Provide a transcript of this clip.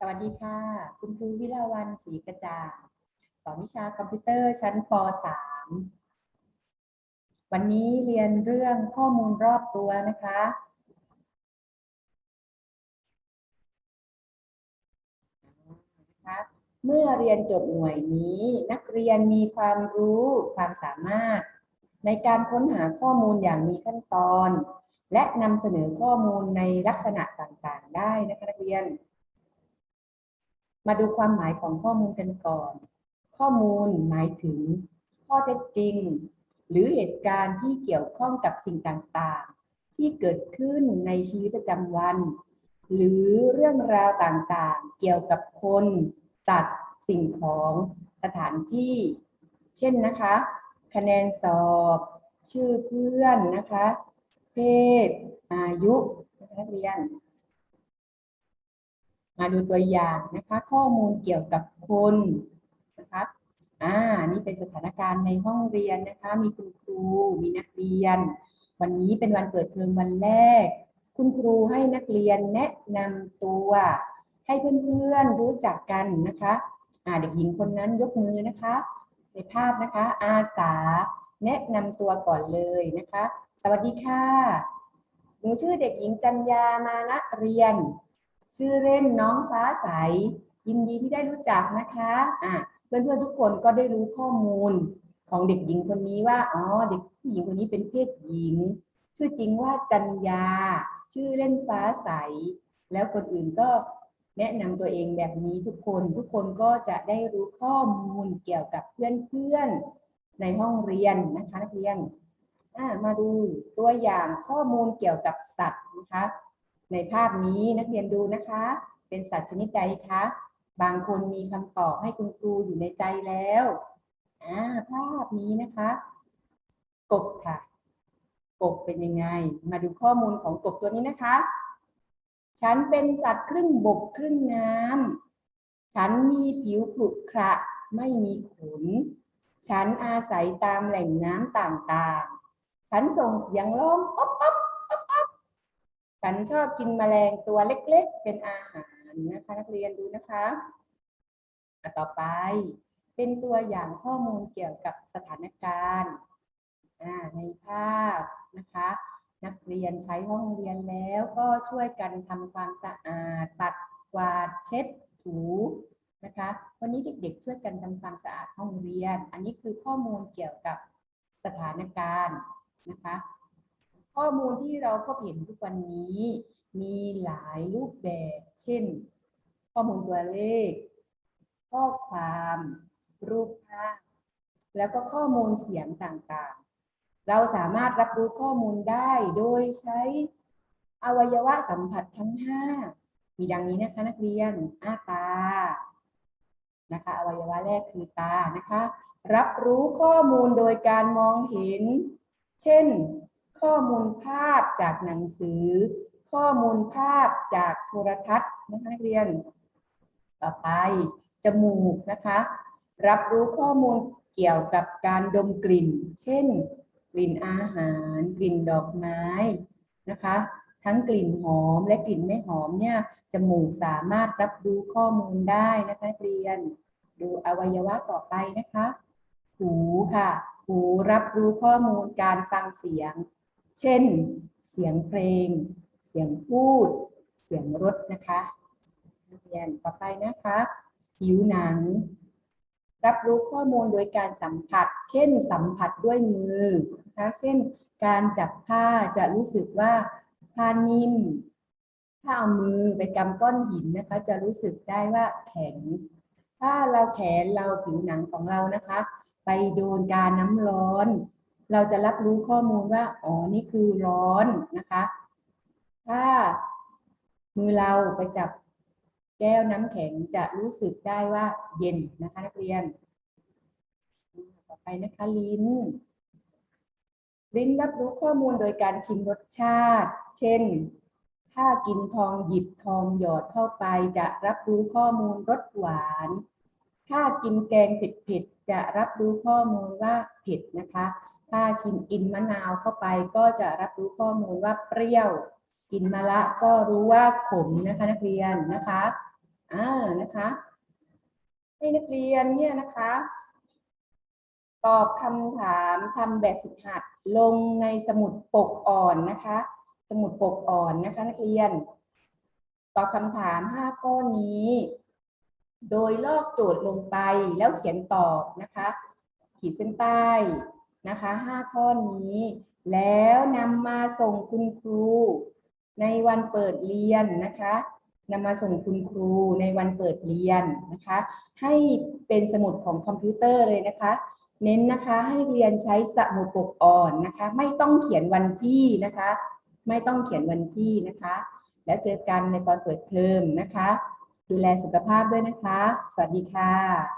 สวัสดีค่ะ คุณครูวิลาวันศรีกระจ่างสอนวิชาคอมพิวเตอร์ชั้นป .3 วันนี้เรียนเรื่องข้อมูลรอบตัวนะคะนะคะ เมื่อเรียนจบหน่วยนี้ นักเรียนมีความรู้ความสามารถ ในการค้นหาข้อมูลอย่างมีขั้นตอน และนำเสนอข้อมูลในลักษณะต่างๆ ได้นะคะนักเรียน มาดูความหมายของข้อมูลกันก่อน ข้อมูลหมายถึงข้อเท็จจริง หรือเหตุการณ์ที่เกี่ยวข้องกับสิ่งต่างๆ ที่เกิดขึ้นในชีวิตประจำวัน หรือเรื่องราวต่างๆ เกี่ยวกับคนสัตว์สิ่งของสถานที่ เช่นนะคะ คะแนนสอบชื่อเพื่อนนะคะ เพศ อายุนักเรียน มาดูตัวอย่างนะคะ ข้อมูลเกี่ยวกับคนนะคะอ่านี่เป็นสถานการณ์ในห้องเรียนนะคะ มีคุณครูมีนักเรียน วันนี้เป็นวันเปิดเทอมวันแรก คุณครูให้นักเรียนแนะนำตัว ให้เพื่อนๆรู้จักกันนะคะอ่าเด็กหญิงคนนั้นยกมือนะคะ ในภาพนะคะ อาสาแนะนำตัวก่อนเลยนะคะ สวัสดีค่ะ หนูชื่อเด็กหญิงจัญญามานะเรียน ชื่อเล่นน้องฟ้าใส ยินดีที่ได้รู้จักนะคะอะเพื่อนๆทุกคนก็ได้รู้ข้อมูลของเด็กหญิงคนนี้ว่าอ๋อเด็กผู้หญิงคนนี้เป็นเพศหญิง ชื่อจริงว่าจัญญาชื่อเล่นฟ้าใส แล้วคนอื่นก็แนะนำตัวเองแบบนี้ทุกคนทุกคนก็จะได้รู้ข้อมูลเกี่ยวกับเพื่อนๆในห้องเรียนนะคะนักเรียนมาดูตัวอย่างข้อมูลเกี่ยวกับสัตว์นะคะ ในภาพนี้นักเรียนดูนะคะ เป็นสัตว์ชนิดใดคะ บางคนมีคำตอบให้คุณครูอยู่ในใจแล้วอ่าภาพนี้นะคะ กบค่ะ กบเป็นยังไง มาดูข้อมูลของกบตัวนี้นะคะ ฉันเป็นสัตว์ครึ่งบกครึ่งน้ำฉันมีผิวขรุขระไม่มีขน ฉันอาศัยตามแหล่งน้ำต่างๆ ฉันส่งเสียงร้องอ๊อบอ๊อบอ๊อบอ๊อบ ฉันชอบกินแมลงตัวเล็กๆ เป็นอาหารนะคะนักเรียนดูนะคะต่อไป เป็นตัวอย่างข้อมูลเกี่ยวกับสถานการณ์ในภาพนะคะ นักเรียนใช้ห้องเรียนแล้วก็ช่วยกันทำความสะอาดปัดกวาดเช็ดถูนะคะ วันนี้เด็กๆช่วยกันทำความสะอาดห้องเรียน อันนี้คือข้อมูลเกี่ยวกับสถานการณ์นะคะ ข้อมูลที่เราพบเห็นทุกวันนี้ มีหลายรูปแบบ เช่น ข้อมูลตัวเลข ข้อความ รูปภาพ แล้วก็ข้อมูลเสียงต่างๆ เราสามารถรับรู้ข้อมูลได้โดยใช้อวัยวะสัมผัสทั้ง 5 มีดังนี้นะคะนักเรียนอ้าตา นะคะ อวัยวะแรกคือตานะคะ รับรู้ข้อมูลโดยการมองเห็น เช่น ข้อมูลภาพจากหนังสือ ข้อมูลภาพจากโทรทัศน์นะคะนักเรียน ต่อไปจมูกนะคะ รับรู้ข้อมูลเกี่ยวกับการดมกลิ่น เช่น กลิ่นอาหาร กลิ่นดอกไม้นะคะ ทั้งกลิ่นหอมและกลิ่นไม่หอมเนี่ยจมูกสามารถรับรู้ข้อมูลได้นะคะนักเรียน ดูอวัยวะต่อไปนะคะ หูค่ะ หูรับรู้ข้อมูลการฟังเสียง เช่น เสียงเพลง เสียงพูด เสียงรถนะคะนักเรียนต่อไปนะคะผิวหนัง รับรู้ข้อมูลโดยการสัมผัส เช่น สัมผัสด้วยมือนะคะเช่น การจับผ้าจะรู้สึกว่าผ้านิ่ม ถ้าเอามือไปกำก้อนหินนะคะ จะรู้สึกได้ว่าแข็ง ถ้าเราแขนเราผิวหนังของเรานะคะ ไปโดนการน้ำร้อน เราจะรับรู้ข้อมูลว่า อ๋อ นี่คือร้อนนะคะ ถ้ามือเราไปจับแก้วน้ำแข็งจะรู้สึกได้ว่าเย็นนะคะนักเรียน ต่อไปนะคะลิ้น ลิ้นรับรู้ข้อมูลโดยการชิมรสชาติ เช่น ถ้ากินทองหยิบทองหยอดเข้าไป จะรับรู้ข้อมูลรสหวาน ถ้ากินแกงเผ็ดๆจะรับรู้ข้อมูลว่าเผ็ดนะคะ ถ้าชิมกินมะนาวเข้าไปก็จะรับรู้ข้อมูลว่าเปรี้ยว กินมะละก็รู้ว่าขมนะคะนักเรียนนะคะอ่านะคะให้นักเรียนเนี่ยนะคะ ตอบคำถามทำแบบฝึกหัดลงในสมุดปกอ่อนนะคะ สมุดปกอ่อนนะคะ นักเรียน ตอบคำถาม 5 ข้อนี้ โดยลอกโจทย์ลงไปแล้วเขียนตอบนะคะ ขีดเส้นใต้ นะคะ5ข้อนี้ แล้วนำมาส่งคุณครู ในวันเปิดเรียนนะคะนำมาส่งคุณครูในวันเปิดเรียนนะคะ ให้เป็นสมุดของคอมพิวเตอร์เลยนะคะ เน้นนะคะให้เรียนใช้สมุดปกอ่อนนะคะ ไม่ต้องเขียนวันที่นะคะ ไม่ต้องเขียนวันที่นะคะ แล้วเจอกันในตอนเปิดเทอมนะคะ ดูแลสุขภาพด้วยนะคะ สวัสดีค่ะ